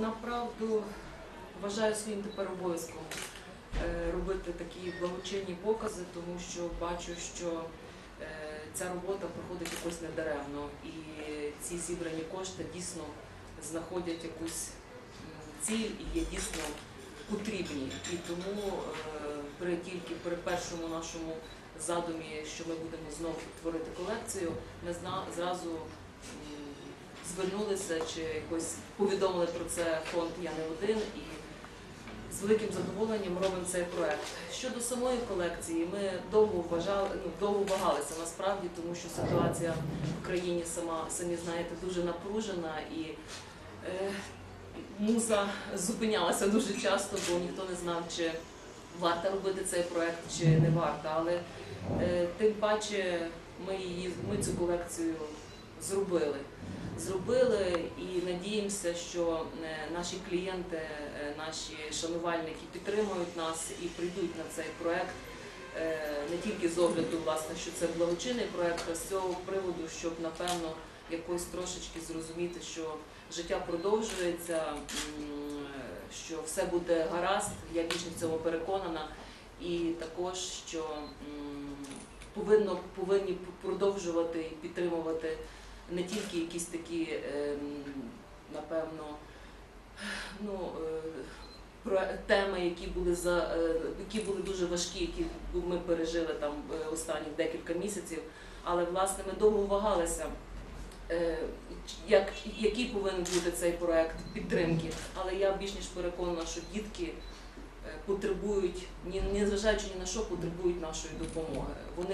направду вважаю своїм тепер обов'язком е, робити такі благочинні покази, тому що бачу, що е, ця робота проходить якось недаремно, і ці зібрані кошти дійсно знаходять якусь ціль і є дійсно потрібні. І тому е, при тільки при першому нашому задумі, що ми будемо знову творити колекцію, ми зна- зразу звернулися чи якось повідомили про це фонд Я не один і з великим задоволенням робимо цей проект. Щодо самої колекції, ми довго вважали, ну довго вагалися насправді, тому що ситуація в країні сама самі знаєте дуже напружена і е, муза зупинялася дуже часто, бо ніхто не знав, чи варто робити цей проект, чи не варто. Але е, тим паче ми її ми цю колекцію зробили. Зробили і надіємося, що е, наші клієнти, е, наші шанувальники підтримують нас і прийдуть на цей проект е, не тільки з огляду, власне, що це благочинний проект, а з цього приводу, щоб напевно якось трошечки зрозуміти, що життя продовжується, що все буде гаразд. Я більш в цьому переконана, і також що повинно повинні продовжувати підтримувати не тільки якісь такі, ем, напевно, ну, е, теми, які були за е, які були дуже важкі, які ми пережили там е, останні декілька місяців. Але власне ми довго вагалися, як, який повинен бути цей проект підтримки. Але я більш ніж переконана, що дітки потребують, незважаючи ні на що, потребують нашої допомоги. Вони